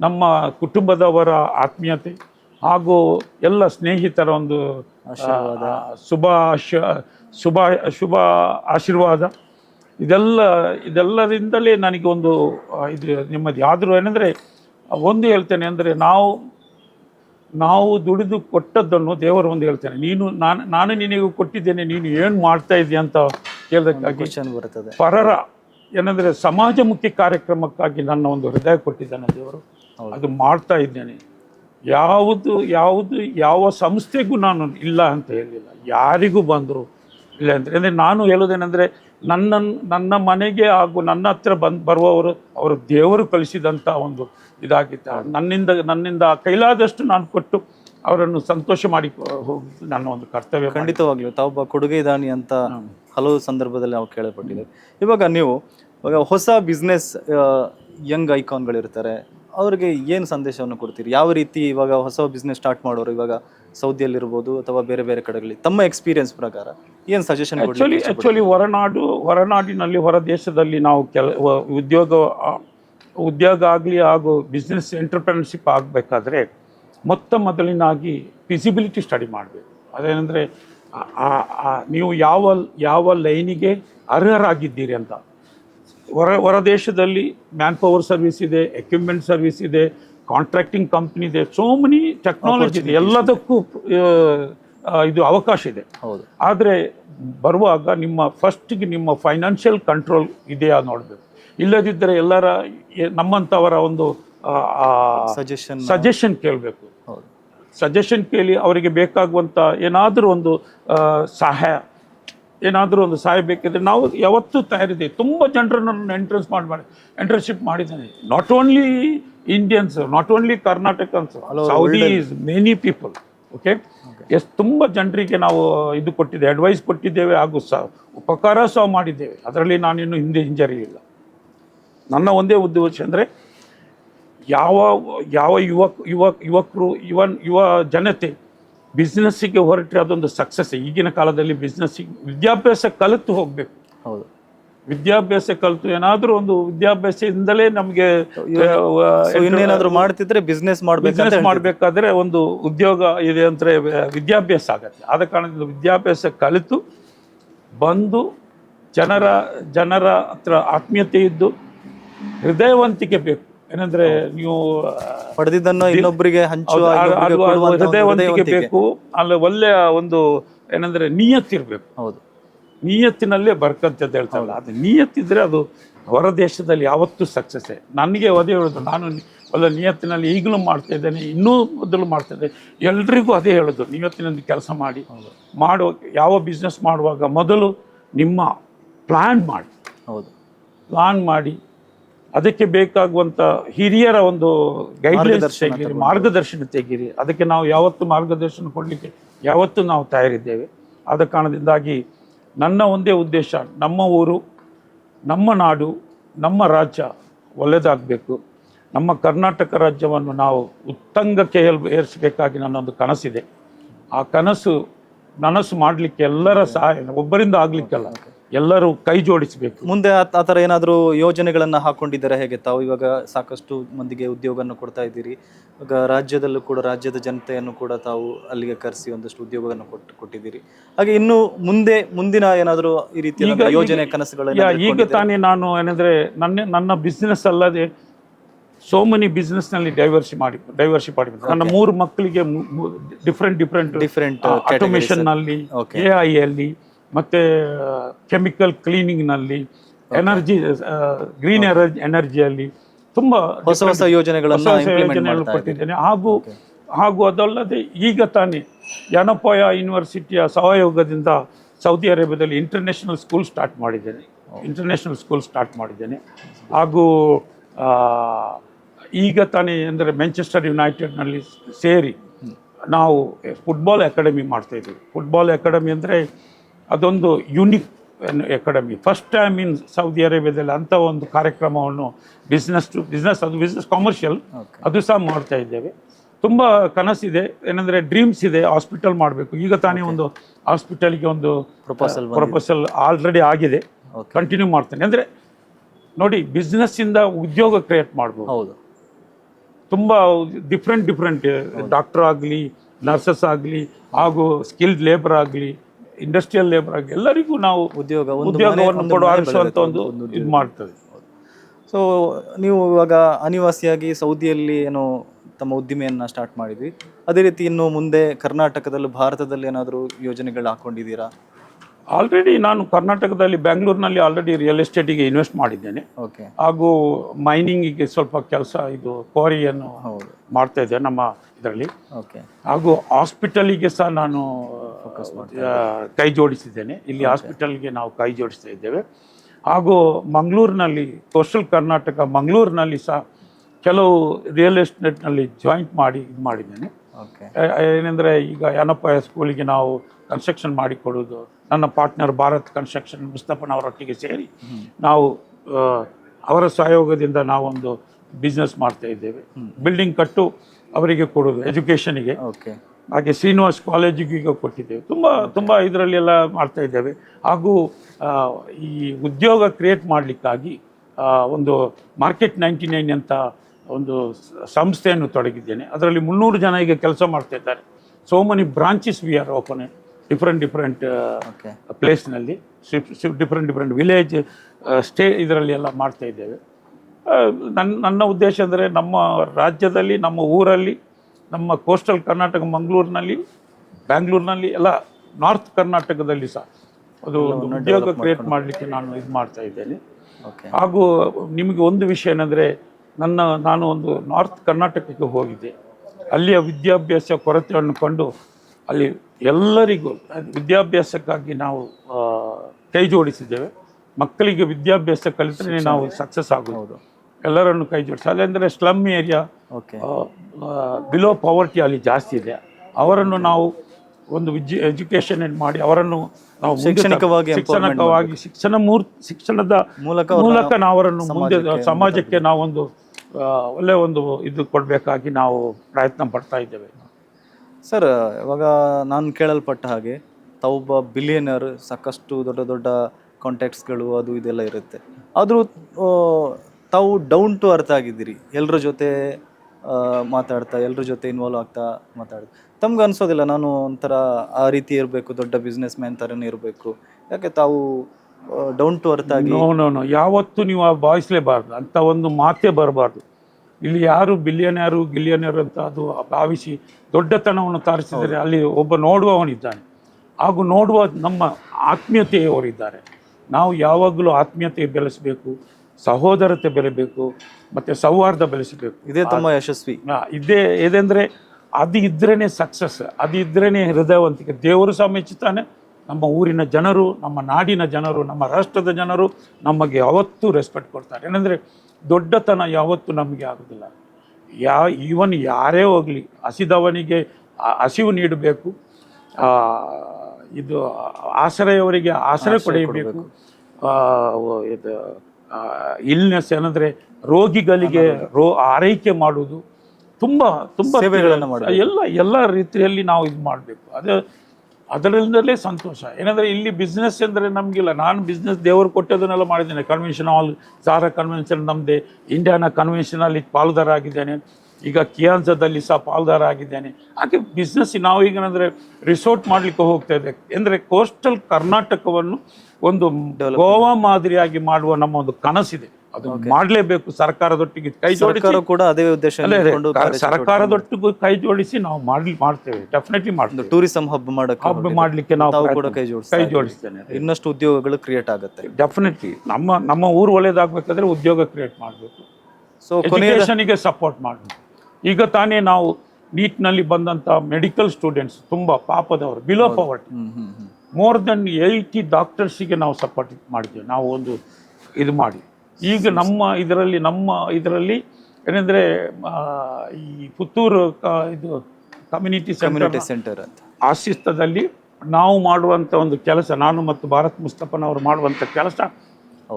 ನಮ್ಮ ಕುಟುಂಬದವರ ಆತ್ಮೀಯತೆ ಹಾಗೂ ಎಲ್ಲ ಸ್ನೇಹಿತರ ಒಂದು ಶುಭ ಶುಭ ಶುಭ ಆಶೀರ್ವಾದ. ಇದೆಲ್ಲ ಇದೆಲ್ಲರಿಂದಲೇ ನನಗೆ ಒಂದು ಇದು ನೆಮ್ಮದಿ. ಆದರೂ ಏನಂದರೆ ಒಂದು ಹೇಳ್ತೇನೆ ಅಂದರೆ ನಾವು ನಾವು ದುಡಿದು ಕೊಟ್ಟದ್ದನ್ನು ದೇವರು ಒಂದು ಹೇಳ್ತೇನೆ. ನೀನು ನಾನು ನಾನು ನಿನಗೆ ಕೊಟ್ಟಿದ್ದೇನೆ ನೀನು ಏನು ಮಾಡ್ತಾ ಇದ್ದೀಯ ಅಂತ ಕೇಳೋದಕ್ಕಾಗಿ ಬರ್ತದೆ ಪರರ ಏನಂದರೆ ಸಮಾಜಮುಖಿ ಕಾರ್ಯಕ್ರಮಕ್ಕಾಗಿ ನನ್ನ ಒಂದು ಹೃದಯ ಕೊಟ್ಟಿದ್ದಾನೆ ದೇವರು. ಅದು ಮಾಡ್ತಾ ಇದ್ದೇನೆ. ಯಾವುದು ಯಾವುದು ಯಾವ ಸಂಸ್ಥೆಗೂ ನಾನು ಇಲ್ಲ ಅಂತ ಹೇಳಿಲ್ಲ. ಯಾರಿಗೂ ಬಂದರು ಇಲ್ಲ ಅಂದರೆ ಅಂದರೆ ನಾನು ಹೇಳೋದೇನೆಂದರೆ ನನ್ನ ನನ್ನ ಮನೆಗೆ ಹಾಗೂ ನನ್ನ ಹತ್ರ ಬಂದು ಬರುವವರು ಅವರು ದೇವರು ಕಲಿಸಿದಂಥ ಒಂದು ಇದಾಗಿತ್ತು. ನನ್ನಿಂದ ನನ್ನಿಂದ ಕೈಲಾದಷ್ಟು ನಾನು ಕೊಟ್ಟು ಅವರನ್ನು ಸಂತೋಷ ಮಾಡಿ ಹೋಗಿ ನನ್ನ ಒಂದು ಕರ್ತವ್ಯ ಖಂಡಿತವಾಗಿಯೂ ಖಂಡಿತವಾಗ್ಲೂ ತಾವೊಬ್ಬ ಕೊಡುಗೆ ದಾನಿ ಅಂತ ಹಲವು ಸಂದರ್ಭದಲ್ಲಿ ನಾವು ಕೇಳಪಟ್ಟಿದ್ದೇವೆ ಇವಾಗ ನೀವು ಇವಾಗ ಹೊಸ ಬಿಸ್ನೆಸ್ ಯಂಗ್ ಐಕಾನ್ಗಳಿರ್ತಾರೆ ಅವ್ರಿಗೆ ಏನು ಸಂದೇಶವನ್ನು ಕೊಡ್ತೀರಿ? ಯಾವ ರೀತಿ ಇವಾಗ ಹೊಸ ಬಿಸ್ನೆಸ್ ಸ್ಟಾರ್ಟ್ ಮಾಡೋರು ಇವಾಗ ಸೌದಿಯಲ್ಲಿರ್ಬೋದು ಅಥವಾ ಬೇರೆ ಬೇರೆ ಕಡೆಗಳಲ್ಲಿ? ತಮ್ಮ ಎಕ್ಸ್ಪೀರಿಯನ್ಸ್ ಪ್ರಕಾರ ಏನು ಸಜೆಷನ್ ಆ್ಯಕ್ಚುಲಿ ಆ್ಯಕ್ಚುಲಿ ಹೊರನಾಡು ಹೊರನಾಡಿನಲ್ಲಿ ಹೊರ ದೇಶದಲ್ಲಿ ನಾವು ಕೆಲ ಉದ್ಯೋಗ ಉದ್ಯೋಗ ಆಗಲಿ ಹಾಗೂ ಬಿಸ್ನೆಸ್ ಎಂಟರ್ಪ್ರಿನರ್ಶಿಪ್ ಆಗಬೇಕಾದ್ರೆ ಮೊತ್ತ ಮೊದಲಿನಾಗಿ ಫಿಸಿಬಿಲಿಟಿ ಸ್ಟಡಿ ಮಾಡಬೇಕು. ಅದೇನೆಂದರೆ ನೀವು ಯಾವ ಯಾವ ಲೈನಿಗೆ ಅರ್ಹರಾಗಿದ್ದೀರಿ ಅಂತ. ಹೊರ ಹೊರ ದೇಶದಲ್ಲಿ ಮ್ಯಾನ್ ಪವರ್ ಸರ್ವಿಸ್ ಇದೆ ಎಕ್ವಿಪ್ಮೆಂಟ್ ಸರ್ವಿಸ್ ಇದೆ ಕಾಂಟ್ರಾಕ್ಟಿಂಗ್ ಕಂಪ್ನಿ ಇದೆ ಸೋ ಮೆನಿ ಟೆಕ್ನಾಲಜಿ ಇದೆ. ಎಲ್ಲದಕ್ಕೂ ಇದು ಅವಕಾಶ ಇದೆ. ಹೌದು. ಆದರೆ ಬರುವಾಗ ನಿಮ್ಮ ಫಸ್ಟಿಗೆ ನಿಮ್ಮ ಫೈನಾನ್ಷಿಯಲ್ ಕಂಟ್ರೋಲ್ ಇದೆಯಾ ನೋಡಬೇಕು. ಇಲ್ಲದಿದ್ದರೆ ಎಲ್ಲರ ನಮ್ಮಂಥವರ ಒಂದು ಸಜೆಷನ್ ಸಜೆಷನ್ ಕೇಳಬೇಕು. ಹೌದು. ಸಜೆಷನ್ ಕೇಳಿ ಅವರಿಗೆ ಬೇಕಾಗುವಂಥ ಏನಾದರೂ ಒಂದು ಸಹಾಯ ಏನಾದರೂ ಒಂದು ಸಹಾಯ ಬೇಕಿದ್ರೆ ನಾವು ಯಾವತ್ತೂ ತಯಾರಿದ್ದೀವಿ. ತುಂಬ ಜನರನ್ನು ಎಂಟ್ರೆನ್ಸ್ ಮಾಡಿ ಮಾಡಿ ಎಂಟ್ರನ್ಶಿಪ್ ಮಾಡಿದ್ದೇನೆ. Not only Indians not only Karnatakans is many people okay ಎಷ್ಟು ತುಂಬ ಜನರಿಗೆ ನಾವು ಇದು ಕೊಟ್ಟಿದ್ದೇವೆ ಅಡ್ವೈಸ್ ಕೊಟ್ಟಿದ್ದೇವೆ ಹಾಗೂ ಸಹ ಉಪಕಾರ ಸಹ ಮಾಡಿದ್ದೇವೆ. ಅದರಲ್ಲಿ ನಾನಿನ್ನು ಹಿಂದೆ ಹಿಂಜರಿಯಿಲ್ಲ ನನ್ನ ಒಂದೇ ಉದ್ದೇಶ ಅಂದರೆ ಯಾವ ಯಾವ ಯುವಕ ಯುವ ಯುವಕರು ಯುವ ಯುವ ಜನತೆ ಬಿಸ್ನೆಸ್ಸಿಗೆ ಹೊರಟ್ರೆ ಅದೊಂದು ಸಕ್ಸಸ್ ಈಗಿನ ಕಾಲದಲ್ಲಿ ಬಿಸ್ನೆಸ್ಸಿಗೆ ವಿದ್ಯಾಭ್ಯಾಸ ಕಲಿತು ಹೋಗಬೇಕು. ಹೌದು. ವಿದ್ಯಾಭ್ಯಾಸ ಕಲಿತು ಏನಾದರೂ ಒಂದು ವಿದ್ಯಾಭ್ಯಾಸದಿಂದಲೇ ನಮಗೆ ಇನ್ನೇನಾದರೂ ಮಾಡ್ತಿದ್ರೆ ಬಿಸ್ನೆಸ್ ಬಿಸ್ನೆಸ್ ಮಾಡಬೇಕಾದ್ರೆ ಒಂದು ಉದ್ಯೋಗ ಇದೆ ಅಂದರೆ ವಿದ್ಯಾಭ್ಯಾಸ ಆಗತ್ತೆ. ಆದ ಕಾರಣದಿಂದ ವಿದ್ಯಾಭ್ಯಾಸ ಕಲಿತು ಬಂದು ಜನರ ಜನರ ಹತ್ರ ಆತ್ಮೀಯತೆ ಇದ್ದು ಹೃದಯವಂತಿಕೆ ಬೇಕು. ಏನಂದ್ರೆ ನೀವು ಪಡೆದಿದ್ದನ್ನು ಇನ್ನೊಬ್ಬರಿಗೆ ಹಂಚುವ ಅದು- ಇನ್ನೊಬ್ರಿಗೆ ಅದು- ಅದು ಕೊಡುವಂತ ಒಂದು ಹೃದಯವಂತಿಕೆ ಹೃದಯವಂತಿಕೆ. ಬೇಕು ಅಲ್ಲಿ ಒಳ್ಳೆಯ ಒಂದು ಏನಂದ್ರೆ ನಿಯತ್ತಿರ್ಬೇಕು. ಹೌದು. ನಿಯತ್ತಿನಲ್ಲೇ ಬರ್ಕಂತ ಹೇಳ್ತಾರಲ್ಲ ಅದು ನಿಯತ್ತಿದ್ರೆ ಅದು ಹೊರ ದೇಶದಲ್ಲಿ ಯಾವತ್ತೂ ಸಕ್ಸಸ್ಸೇ ನನಗೆ ಅದೇ ಹೇಳೋದು ನಾನು ಒಳ್ಳೆ ನಿಯತ್ತಿನಲ್ಲಿ ಈಗಲೂ ಮಾಡ್ತಾ ಇದ್ದೇನೆ ಇನ್ನೂ ಮೊದಲು ಮಾಡ್ತಾ ಇದ್ದೇನೆ. ಎಲ್ರಿಗೂ ಅದೇ ಹೇಳೋದು ನಿಯತ್ತಿನಲ್ಲಿ ಕೆಲಸ ಮಾಡಿ. ಮಾಡೋ ಯಾವ ಬಿಸ್ನೆಸ್ ಮಾಡುವಾಗ ಮೊದಲು ನಿಮ್ಮ ಪ್ಲ್ಯಾನ್ ಮಾಡಿ. ಹೌದು. ಪ್ಲಾನ್ ಮಾಡಿ ಅದಕ್ಕೆ ಬೇಕಾಗುವಂಥ ಹಿರಿಯರ ಒಂದು ಗೈಡ್ಲೈನ್ಸ್ ತೆಗೀರಿ ಮಾರ್ಗದರ್ಶನ ತೆಗೀರಿ ಅದಕ್ಕೆ ನಾವು ಯಾವತ್ತು ಮಾರ್ಗದರ್ಶನ ಕೊಡಲಿಕ್ಕೆ ಯಾವತ್ತು ನಾವು ತಯಾರಿದ್ದೇವೆ? ಆದ ಕಾರಣದಿಂದಾಗಿ ನನ್ನ ಒಂದೇ ಉದ್ದೇಶ ನಮ್ಮ ಊರು ನಮ್ಮ ನಾಡು ನಮ್ಮ ರಾಜ್ಯ ಒಳ್ಳೆಯದಾಗಬೇಕು ನಮ್ಮ ಕರ್ನಾಟಕ ರಾಜ್ಯವನ್ನು ನಾವು ಉತ್ತಂಗಕ್ಕೆ ಏರಿಸಬೇಕಾಗಿ ನನ್ನೊಂದು ಕನಸಿದೆ. ಆ ಕನಸು ನನಸು ಮಾಡಲಿಕ್ಕೆ ಎಲ್ಲರ ಸಹಾಯ ಒಬ್ಬರಿಂದ ಆಗಲಿಕ್ಕಲ್ಲ. ಎಲ್ಲರೂ ಕೈ ಜೋಡಿಸಬೇಕು. ಮುಂದೆ ಆ- ಆ ಥರ ಏನಾದರೂ ಯೋಜನೆಗಳನ್ನು ಹಾಕೊಂಡಿದ್ದಾರೆ ಹೇಗೆ ತಾವು? ಇವಾಗ ಸಾಕಷ್ಟು ಮಂದಿಗೆ ಉದ್ಯೋಗವನ್ನು ಕೊಡ್ತಾ ಇದ್ದೀರಿ. ಈಗ ರಾಜ್ಯದಲ್ಲೂ ಕೂಡ ರಾಜ್ಯದ ಜನತೆಯನ್ನು ಕೂಡ ತಾವು ಅಲ್ಲಿಗೆ ಕರೆಸಿ ಒಂದಷ್ಟು ಉದ್ಯೋಗವನ್ನು ಕೊಟ್ಟು ಕೊಟ್ಟಿದ್ದೀರಿ. ಹಾಗೆ ಇನ್ನು ಮುಂದೆ ಮುಂದಿನ ಏನಾದರೂ ಈ ರೀತಿಯ ಈಗ- ಯೋಜನೆ ಯಾ, ಕನಸುಗಳನ್ನು ಈಗ ತಾನೇ ನಾನು ಏನಂದ್ರೆ ನನ್ನ ನನ್ನ ಬಿಸ್ನೆಸ್ ಅಲ್ಲದೆ ಸೋ ಮೆನಿ ಬಿಸ್ನೆಸ್ನಲ್ಲಿ ಡೈವರ್ಸಿ ಮಾಡಿ ಡೈವರ್ಸಿ ಮಾಡಿ ನನ್ನ ಮೂರು ಮಕ್ಕಳಿಗೆ ಡಿಫ್ರೆಂಟ್ ಡಿಫ್ರೆಂಟ್ ಡಿಫ್ರೆಂಟ್ ಆಟೋಮೇಷನ್ನಲ್ಲಿ Okay. ಎ ಐ ಅಲ್ಲಿ ಮತ್ತೆ ಕೆಮಿಕಲ್ ಕ್ಲೀನಿಂಗ್ನಲ್ಲಿ ಎನರ್ಜಿ ಗ್ರೀನ್ ಎನರ್ಜಿ ಎನರ್ಜಿಯಲ್ಲಿ ತುಂಬಾ ಹೊಸ ಹೊಸ ಯೋಜನೆಗಳನ್ನು ಹೊಸ ಯೋಜನೆಗಳು ಕೊಟ್ಟಿದ್ದೇನೆ. ಹಾಗೂ ಹಾಗೂ ಅದಲ್ಲದೆ ಈಗ ತಾನೇ ಯನಪೋಯ ಯೂನಿವರ್ಸಿಟಿಯ ಸಹಯೋಗದಿಂದ ಸೌದಿ ಅರೇಬಿಯಾದಲ್ಲಿ ಇಂಟರ್ನ್ಯಾಷನಲ್ ಸ್ಕೂಲ್ ಸ್ಟಾರ್ಟ್ ಮಾಡಿದ್ದೇನೆ. ಇಂಟರ್ನ್ಯಾಷನಲ್ ಸ್ಕೂಲ್ ಸ್ಟಾರ್ಟ್ ಮಾಡಿದ್ದೇನೆ. ಹಾಗೂ ಈಗ ತಾನೇ ಅಂದರೆ ಮ್ಯಾಂಚೆಸ್ಟರ್ ಯುನೈಟೆಡ್ನಲ್ಲಿ ಸೇರಿ ನಾವು ಫುಟ್ಬಾಲ್ ಅಕಾಡೆಮಿ ಮಾಡ್ತಾಯಿದ್ದೀವಿ ಫುಟ್ಬಾಲ್ ಅಕಾಡೆಮಿ ಅಂದರೆ ಅದೊಂದು unique academy first time in Saudi ಅರೇಬಿಯಾದಲ್ಲಿ ಅಂಥ ಒಂದು ಕಾರ್ಯಕ್ರಮವನ್ನು ಬಿಸ್ನೆಸ್ ಟು ಬಿಸ್ನೆಸ್ ಅದು ಬಿಸ್ನೆಸ್ ಕಾಮರ್ಷಿಯಲ್ ಅದು ಸಹ ಮಾಡ್ತಾ ಇದ್ದೇವೆ. ತುಂಬ ಕನಸಿದೆ. ಏನಂದರೆ ಡ್ರೀಮ್ಸ್ ಇದೆ. ಹಾಸ್ಪಿಟಲ್ ಮಾಡಬೇಕು. ಈಗ ತಾನೇ ಒಂದು ಹಾಸ್ಪಿಟಲ್ಗೆ ಒಂದು ಪ್ರಪೋಸಲ್ ಪ್ರಪೋಸಲ್ ಆಲ್ರೆಡಿ ಆಗಿದೆ. ಕಂಟಿನ್ಯೂ ಮಾಡ್ತೇನೆ. ಅಂದರೆ ನೋಡಿ ಬಿಸ್ನೆಸ್ಸಿಂದ ಉದ್ಯೋಗ ಕ್ರಿಯೇಟ್ ಮಾಡ್ಬೋದು. ಹೌದು. ತುಂಬ ಡಿಫ್ರೆಂಟ್ ಡಿಫ್ರೆಂಟ್ ಡಾಕ್ಟರ್ ಆಗಲಿ ನರ್ಸಸ್ ಆಗಲಿ ಹಾಗೂ ಸ್ಕಿಲ್ಡ್ ಲೇಬರ್ ಆಗಲಿ. ಇಂಡಸ್ಟ್ರಿಯಲ್ ಲೇಬರ್ ಆಗಿ ಎಲ್ಲರಿಗೂ ನಾವು ಉದ್ಯೋಗ ಒಂದು ಉದ್ಯೋಗವನ್ನು ಆರಿಸುವಂಥ ಒಂದು ಇದು ಮಾಡ್ತದೆ. ಸೊ ನೀವು ಇವಾಗ ಅನಿವಾಸಿಯಾಗಿ ಸೌದಿಯಲ್ಲಿ ಏನೋ ತಮ್ಮ ಉದ್ದಿಮೆಯನ್ನು ಸ್ಟಾರ್ಟ್ ಮಾಡಿದ್ವಿ ಅದೇ ರೀತಿ ಇನ್ನು ಮುಂದೆ ಕರ್ನಾಟಕದಲ್ಲಿ ಭಾರತದಲ್ಲಿ ಏನಾದರೂ ಯೋಜನೆಗಳು ಹಾಕೊಂಡಿದ್ದೀರಾ? ಆಲ್ರೆಡಿ ನಾನು ಕರ್ನಾಟಕದಲ್ಲಿ ಬೆಂಗಳೂರಿನಲ್ಲಿ ಆಲ್ರೆಡಿ ರಿಯಲ್ ಎಸ್ಟೇಟಿಗೆ ಇನ್ವೆಸ್ಟ್ ಮಾಡಿದ್ದೇನೆ. ಓಕೆ ಹಾಗೂ ಮೈನಿಂಗಿಗೆ ಸ್ವಲ್ಪ ಕೆಲಸ ಇದು ಕ್ವಾರಿಯನ್ನು ಹೌದು. ಮಾಡ್ತಾ ಇದ್ದೆ ನಮ್ಮ ಇದರಲ್ಲಿ. ಓಕೆ ಹಾಗೂ ಹಾಸ್ಪಿಟಲಿಗೆ ಸಹ ನಾನು ಆ, ಕೈ ಜೋಡಿಸಿದ್ದೇನೆ. ಇಲ್ಲಿ ಹಾಸ್ಪಿಟಲ್ಗೆ ನಾವು ಕೈ ಜೋಡಿಸ್ತಾ ಇದ್ದೇವೆ. ಹಾಗೂ ಮಂಗಳೂರಿನಲ್ಲಿ ಕೋಸ್ಟಲ್ ಕರ್ನಾಟಕ ಮಂಗಳೂರಿನಲ್ಲಿ ಸಹ ಕೆಲವು ರಿಯಲ್ ಎಸ್ಟೇಟ್ನಲ್ಲಿ ಜಾಯಿಂಟ್ ಮಾಡಿ ಇದು ಮಾಡಿದ್ದೇನೆ. ಏನೆಂದರೆ ಈಗ ಯನಪ್ಪ ಸ್ಕೂಲಿಗೆ ನಾವು ಕನ್ಸ್ಟ್ರಕ್ಷನ್ ಮಾಡಿಕೊಡೋದು ನನ್ನ ಪಾರ್ಟ್ನರ್ ಭಾರತ್ ಕನ್ಸ್ಟ್ರಕ್ಷನ್ ಮುಸ್ತಫನವರೊಟ್ಟಿಗೆ ಸೇರಿ ನಾವು ಅವರ ಸಹಯೋಗದಿಂದ ನಾವೊಂದು ಬಿಸ್ನೆಸ್ ಮಾಡ್ತಾ ಇದ್ದೇವೆ. ಬಿಲ್ಡಿಂಗ್ ಕಟ್ಟು ಅವರಿಗೆ ಕೊಡೋದು ಎಜುಕೇಷನಿಗೆ. ಓಕೆ ಹಾಗೆ ಶ್ರೀನಿವಾಸ್ ಕಾಲೇಜಿಗೆ ಈಗ ಕೊಟ್ಟಿದ್ದೇವೆ. ತುಂಬ ತುಂಬ ಇದರಲ್ಲಿ ಎಲ್ಲ ಮಾಡ್ತಾ ಇದ್ದೇವೆ. ಹಾಗೂ ಈ ಉದ್ಯೋಗ ಕ್ರಿಯೇಟ್ ಮಾಡಲಿಕ್ಕಾಗಿ ಒಂದು ಮಾರ್ಕೆಟ್ ನೈಂಟಿ ನೈನ್ ಅಂತ ಒಂದು ಸಂಸ್ಥೆಯನ್ನು ತೊಡಗಿದ್ದೇನೆ. ಅದರಲ್ಲಿ ಮುನ್ನೂರು ಜನ ಈಗ ಕೆಲಸ ಮಾಡ್ತಾ ಇದ್ದಾರೆ. So money branches we are open different different ಪ್ಲೇಸ್ನಲ್ಲಿ different different village stay ಇದರಲ್ಲಿ ಎಲ್ಲ ಮಾಡ್ತಾ ಇದ್ದೇವೆ. ನನ್ನ ನನ್ನ ಉದ್ದೇಶ ಅಂದರೆ ನಮ್ಮ ರಾಜ್ಯದಲ್ಲಿ ನಮ್ಮ ಊರಲ್ಲಿ ನಮ್ಮ ಕೋಸ್ಟಲ್ ಕರ್ನಾಟಕ ಮಂಗಳೂರಿನಲ್ಲಿ ಬ್ಯಾಂಗ್ಳೂರಿನಲ್ಲಿ ಎಲ್ಲ ನಾರ್ತ್ ಕರ್ನಾಟಕದಲ್ಲಿ ಸಹ ಅದು ಒಂದು ಉದ್ಯೋಗ ಕ್ರಿಯೇಟ್ ಮಾಡಲಿಕ್ಕೆ ನಾನು ಇದು ಮಾಡ್ತಾ ಇದ್ದೇನೆ. ಹಾಗೂ ನಿಮಗೆ ಒಂದು ವಿಷಯ ಏನಂದರೆ ನನ್ನ ನಾನು ಒಂದು ನಾರ್ತ್ ಕರ್ನಾಟಕಕ್ಕೆ ಹೋಗಿದ್ದೆ. ಅಲ್ಲಿಯ ವಿದ್ಯಾಭ್ಯಾಸ ಕೊರತೆಯನ್ನು ಕಂಡು ಅಲ್ಲಿ ಎಲ್ಲರಿಗೂ ವಿದ್ಯಾಭ್ಯಾಸಕ್ಕಾಗಿ ನಾವು ಕೈ ಜೋಡಿಸಿದ್ದೇವೆ. ಮಕ್ಕಳಿಗೆ ವಿದ್ಯಾಭ್ಯಾಸ ಕಲಿತರೆ ನಾವು ಸಕ್ಸಸ್ ಆಗಬಹುದು ಎಲ್ಲರನ್ನು ಕೈ ಜೋಡಿಸಿ. ಅಲ್ಲೆಂದರೆ ಸ್ಲಮ್ ಏರಿಯಾ ಬಿಲೋ ಪವರ್ಟಿ ಅಲ್ಲಿ ಜಾಸ್ತಿ ಇದೆ. ಅವರನ್ನು ನಾವು ಒಂದು ವಿಜ್ ಎಜುಕೇಷನ್ ಮಾಡಿ ಅವರನ್ನು ನಾವು ಶೈಕ್ಷಣಿಕವಾಗಿ ಶಿಕ್ಷಣಕವಾಗಿ ಶಿಕ್ಷಣ ಮೂರ್ ಶಿಕ್ಷಣದ ಮೂಲಕ ಮೂಲಕ ನಾವು ಅವರನ್ನು ಮುಂದೆ ಸಮಾಜಕ್ಕೆ ನಾವೊಂದು ಒಳ್ಳೆ ಒಂದು ಇದು ಕೊಡಬೇಕಾಗಿ ನಾವು ಪ್ರಯತ್ನ ಪಡ್ತಾ ಇದ್ದೇವೆ. ಸರ್ ಇವಾಗ ನಾನು ಕೇಳಲ್ಪಟ್ಟ ಹಾಗೆ ತಾವೊಬ್ಬ ಬಿಲಿಯನರ್ ಸಾಕಷ್ಟು ದೊಡ್ಡ ದೊಡ್ಡ ಕಾಂಟ್ಯಾಕ್ಟ್ಸ್ಗಳು ಅದು ಇದೆಲ್ಲ ಇರುತ್ತೆ. ಆದರೂ ತಾವು ಡೌನ್ ಟು ಅರ್ಥ ಆಗಿದ್ದೀರಿ. ಎಲ್ಲರ ಜೊತೆ ಮಾತಾಡ್ತಾ ಎಲ್ಲರ ಜೊತೆ ಇನ್ವಾಲ್ವ್ ಆಗ್ತಾ ಮಾತಾಡ್ತಾ. ತಮ್ಗೆ ಅನ್ಸೋದಿಲ್ಲ, ನಾನು ಒಂಥರ ಆ ರೀತಿ ಇರಬೇಕು, ದೊಡ್ಡ ಬಿಸ್ನೆಸ್ ಮ್ಯಾನ್ ಥರನೇ ಇರಬೇಕು. ಯಾಕೆ ತಾವು ಡೌನ್ ಟು ಅರ್ಥ ಆಗಿ ನೋ ನೋ ಯಾವತ್ತೂ ನೀವು ಆ ಭಾವಿಸಲೇಬಾರ್ದು ಅಂತ ಒಂದು ಮಾತೇ ಬರಬಾರ್ದು. ಇಲ್ಲಿ ಯಾರು ಬಿಲಿಯನ್ಯಾರು ಗಿಲಿಯನ್ಯಾರು ಅಂತ ಅದು ಭಾವಿಸಿ ದೊಡ್ಡತನವನ್ನು ತಾರಿಸಿದರೆ ಅಲ್ಲಿ ಒಬ್ಬ ನೋಡುವವನಿದ್ದಾನೆ. ಹಾಗೂ ನೋಡುವ ನಮ್ಮ ಆತ್ಮೀಯತೆಯವರಿದ್ದಾರೆ ನಾವು ಯಾವಾಗಲೂ ಆತ್ಮೀಯತೆ ಬೆಳೆಸಬೇಕು. ಸಹೋದರತೆ ಬೆಳಿಬೇಕು ಮತ್ತು ಸೌಹಾರ್ದ ಬೆಳೆಸಬೇಕು. ಇದೇ ತುಂಬ ಯಶಸ್ವಿ. ಇದೇ ಏನೆಂದರೆ ಅದು ಇದ್ರೇ ಸಕ್ಸಸ್ ಅದು ಇದ್ರೇ ಹೃದಯವಂತಿಕೆ. ದೇವರು ಸಹ ಮೆಚ್ಚುತ್ತಾನೆ ನಮ್ಮ ಊರಿನ ಜನರು ನಮ್ಮ ನಾಡಿನ ಜನರು ನಮ್ಮ ರಾಷ್ಟ್ರದ ಜನರು ನಮಗೆ ಯಾವತ್ತೂ ರೆಸ್ಪೆಕ್ಟ್ ಕೊಡ್ತಾರೆ. ಏನಂದರೆ ದೊಡ್ಡತನ ಯಾವತ್ತೂ ನಮಗೆ ಆಗೋದಿಲ್ಲ. ಯಾ ಈವನ್ ಯಾರೇ ಹೋಗಲಿ ಹಸಿದವನಿಗೆ ಹಸಿವು ನೀಡಬೇಕು ಆ, ಇದು ಆಶ್ರಯವರಿಗೆ ಆಶ್ರಯ ಕೊಡಬೇಕು. ಇದು ಇಲ್ನೆಸ್ ಏನಂದರೆ ರೋಗಿಗಳಿಗೆ ರೋ ಆರೈಕೆ ಮಾಡುವುದು ತುಂಬ ತುಂಬ ಸೇವೆಗಳನ್ನು ಮಾಡಿ ಎಲ್ಲ ಎಲ್ಲ ರೀತಿಯಲ್ಲಿ ನಾವು ಇದು ಮಾಡಬೇಕು. ಅದು ಅದರಿಂದಲೇ ಸಂತೋಷ. ಏನಂದರೆ ಇಲ್ಲಿ ಬಿಸ್ನೆಸ್ ಅಂದರೆ ನಮಗಿಲ್ಲ. ನಾನು ಬಿಸ್ನೆಸ್ ದೇವರು ಕೊಟ್ಟದನ್ನೆಲ್ಲ ಮಾಡಿದ್ದೇನೆ. ಕನ್ವೆನ್ಷನ್ ಹಾಲ್ ಸಾರಾ ಕನ್ವೆನ್ಷನ್ ನಮ್ಮದೇ ಇಂಡಿಯಾನ ಕನ್ವೆನ್ಷನಲ್ಲಿ ಪಾಲುದಾರ ಆಗಿದ್ದೇನೆ. ಈಗ ಕಿಯಾನ್ಸದಲ್ಲಿ ಸಹ ಪಾಲ್ದಾರ ಆಗಿದ್ದೇನೆ. ಹಾಗೆ ಬಿಸ್ನೆಸ್ ಈಗ ಅಂದರೆ ರಿಸೋರ್ಟ್ ಮಾಡಲಿಕ್ಕೆ ಹೋಗ್ತಾ ಇದೆ ಅಂದರೆ ಕೋಸ್ಟಲ್ ಕರ್ನಾಟಕವನ್ನು ಒಂದು ಗೋವಾ ಮಾದರಿಯಾಗಿ ಮಾಡುವ ನಮ್ಮ ಒಂದು ಕನಸಿದೆ. ಅದು ಮಾಡಲೇಬೇಕು ಸರ್ಕಾರದೊಟ್ಟಿಗೆ ಕೈ ಜೋಡಿಸಿ. ಕೂಡ ಅದೇ ಉದ್ದೇಶ ಸರ್ಕಾರದೊಟ್ಟಿಗೂ ಕೈ ಜೋಡಿಸಿ ನಾವು ಮಾಡ್ಲಿ ಮಾಡ್ತೇವೆ. ಡೆಫಿನೆಟ್ಲಿ ಮಾಡ್ತೇವೆ. ಟೂರಿಸಂ ಹಬ್ ಮಾಡಕ್ಕೆ ಹಬ್ ಮಾಡ್ಲಿಕ್ಕೆ ನಾವು ಕೂಡ ಕೈ ಜೋಡಿಸಿ ಕೈ ಜೋಡಿಸ್ತೇನೆ. ಇನ್ನಷ್ಟು ಉದ್ಯೋಗಗಳು ಕ್ರಿಯೇಟ್ ಆಗುತ್ತೆ. ಡೆಫಿನೆಟ್ಲಿ ನಮ್ಮ ನಮ್ಮ ಊರು ಒಳ್ಳೇದಾಗಬೇಕಾದ್ರೆ ಉದ್ಯೋಗ ಕ್ರಿಯೇಟ್ ಮಾಡಬೇಕು. ಸೊ ಎಜುಕೇಷನಿಗೆ ಸಪೋರ್ಟ್ ಮಾಡಬೇಕು. ಈಗ ತಾನೇ ನಾವು ನೀಟ್ನಲ್ಲಿ ಬಂದಂಥ ಮೆಡಿಕಲ್ ಸ್ಟೂಡೆಂಟ್ಸ್ ತುಂಬ ಪಾಪದವರು below poverty more than eighty ಡಾಕ್ಟರ್ಸಿಗೆ ನಾವು ಸಪೋರ್ಟ್ ಮಾಡಿದ್ದೇವೆ. ನಾವು ಒಂದು ಇದು ಮಾಡಿ. ಈಗ ನಮ್ಮ ಇದರಲ್ಲಿ ನಮ್ಮ ಇದರಲ್ಲಿ ಏನಂದರೆ ಈ ಪುತ್ತೂರು ಇದು ಕಮ್ಯುನಿಟಿ ಸೆಂಟರ್ ಕಮ್ಯುನಿಟಿ ಸೆಂಟರ್ ಅಂತ. ಆಶಿಸ್ತದಲ್ಲಿ ನಾವು ಮಾಡುವಂಥ ಒಂದು ಕೆಲಸ ನಾನು ಮತ್ತು ಭಾರತ್ ಮುಸ್ತಫನವರು ಮಾಡುವಂಥ ಕೆಲಸ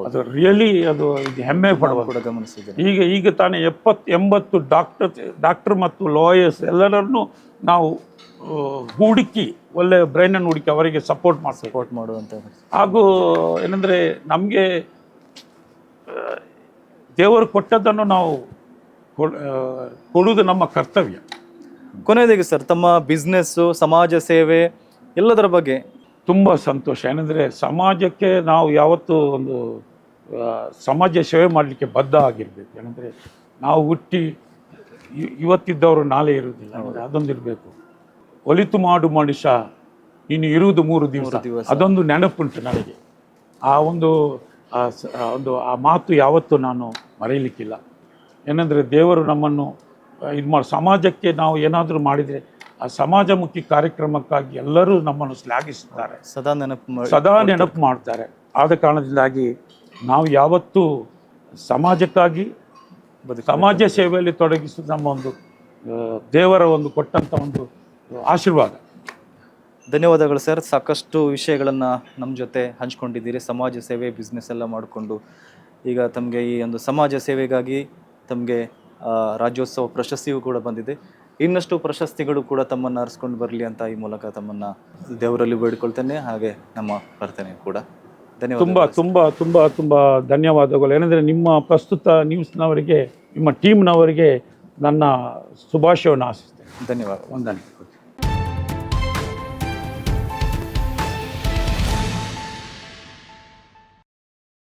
ಅದು ರಿಯಲಿ ಅದು ಇದು ಹೆಮ್ಮೆ ಪಡುವ ಕೂಡ ಗಮನಿಸಿದ್ದೇನೆ. ಈಗ ಈಗ ತಾನೇ ಎಪ್ಪತ್ತು ಎಂಬತ್ತು ಡಾಕ್ಟರ್ ಡಾಕ್ಟರ್ ಮತ್ತು ಲಾಯರ್ಸ್ ಎಲ್ಲರನ್ನು ನಾವು ಹುಡುಕಿ ಒಳ್ಳೆ ಬ್ರೈನನ್ನು ಹುಡುಕಿ ಅವರಿಗೆ ಸಪೋರ್ಟ್ ಮಾಡಿ ಸಪೋರ್ಟ್ ಮಾಡುವಂತ ಹಾಗೂ ಏನಂದರೆ ನಮಗೆ ದೇವರು ಕೊಟ್ಟದ್ದನ್ನು ನಾವು ಕೊಡ್- ಕೊಡುವುದು ನಮ್ಮ ಕರ್ತವ್ಯ. ಕೊನೆಯದಾಗಿ ಸರ್ ತಮ್ಮ ಬಿಸ್ನೆಸ್ಸು ಸಮಾಜ ಸೇವೆ ಎಲ್ಲದರ ಬಗ್ಗೆ ತುಂಬ ಸಂತೋಷ. ಏನಂದರೆ ಸಮಾಜಕ್ಕೆ ನಾವು ಯಾವತ್ತೂ ಒಂದು ಸಮಾಜ ಸೇವೆ ಮಾಡಲಿಕ್ಕೆ ಬದ್ಧ ಆಗಿರಬೇಕು. ಏನಂದರೆ ನಾವು ಹುಟ್ಟಿ ಇವತ್ತಿದ್ದವರು ನಾಳೆ ಇರುವುದಿಲ್ಲ. ಅದೊಂದು ಇರಬೇಕು ಒಲಿತು ಮಾಡು ಮನುಷ್ಯ ಇನ್ನು ಇರುವುದು ಮೂರು ದಿವಸ. ಅದೊಂದು ನೆನಪುಂಟು ನನಗೆ. ಆ ಒಂದು ಒಂದು ಆ ಮಾತು ಯಾವತ್ತೂ ನಾನು ಮರೆಯಲಿಕ್ಕಿಲ್ಲ. ಏನಂದರೆ ದೇವರು ನಮ್ಮನ್ನು ಇದು ಮಾಡಿ ಸಮಾಜಕ್ಕೆ ನಾವು ಏನಾದರೂ ಮಾಡಿದರೆ ಆ ಸಮಾಜಮುಖಿ ಕಾರ್ಯಕ್ರಮಕ್ಕಾಗಿ ಎಲ್ಲರೂ ನಮ್ಮನ್ನು ಶ್ಲಾಘಿಸುತ್ತಾರೆ. ಸದಾ ನೆನಪು ಸದಾ ನೆನಪು ಮಾಡ್ತಾರೆ. ಆದ ಕಾರಣದಿಂದಾಗಿ ನಾವು ಯಾವತ್ತೂ ಸಮಾಜಕ್ಕಾಗಿ ಸಮಾಜ ಸೇವೆಯಲ್ಲಿ ತೊಡಗಿಸುವುದು ನಮ್ಮ ಒಂದು ದೇವರ ಒಂದು ಕೊಟ್ಟಂಥ ಒಂದು ಆಶೀರ್ವಾದ. ಧನ್ಯವಾದಗಳು ಸರ್. ಸಾಕಷ್ಟು ವಿಷಯಗಳನ್ನು ನಮ್ಮ ಜೊತೆ ಹಂಚ್ಕೊಂಡಿದ್ದೀರಿ. ಸಮಾಜ ಸೇವೆ ಬಿಸ್ನೆಸ್ ಎಲ್ಲ ಮಾಡಿಕೊಂಡು. ಈಗ ತಮಗೆ ಈ ಒಂದು ಸಮಾಜ ಸೇವೆಗಾಗಿ ತಮಗೆ ರಾಜ್ಯೋತ್ಸವ ಪ್ರಶಸ್ತಿಯೂ ಕೂಡ ಬಂದಿದೆ. ಇನ್ನಷ್ಟು ಪ್ರಶಸ್ತಿಗಳು ಕೂಡ ತಮ್ಮನ್ನು ಅರ್ಸ್ಕೊಂಡು ಬರಲಿ ಅಂತ ಈ ಮೂಲಕ ತಮ್ಮನ್ನ ದೇವರಲ್ಲಿ ಬೇಡಿಕೊಳ್ತೇನೆ. ಹಾಗೆ ನಮ್ಮ ಪ್ರಾರ್ಥನೆ ಕೂಡ. ಧನ್ಯವಾದ ತುಂಬಾ ತುಂಬಾ ತುಂಬಾ ತುಂಬ ಧನ್ಯವಾದಗಳು. ಏನಂದ್ರೆ ನಿಮ್ಮ ಪ್ರಸ್ತುತ ನ್ಯೂಸ್ನವರಿಗೆ ನಿಮ್ಮ ಟೀಮ್ನವರಿಗೆ ನನ್ನ ಶುಭಾಶಯವನ್ನು ಆಶಿಸ್ತೇನೆ ಧನ್ಯವಾದ. ವಂದನೆ.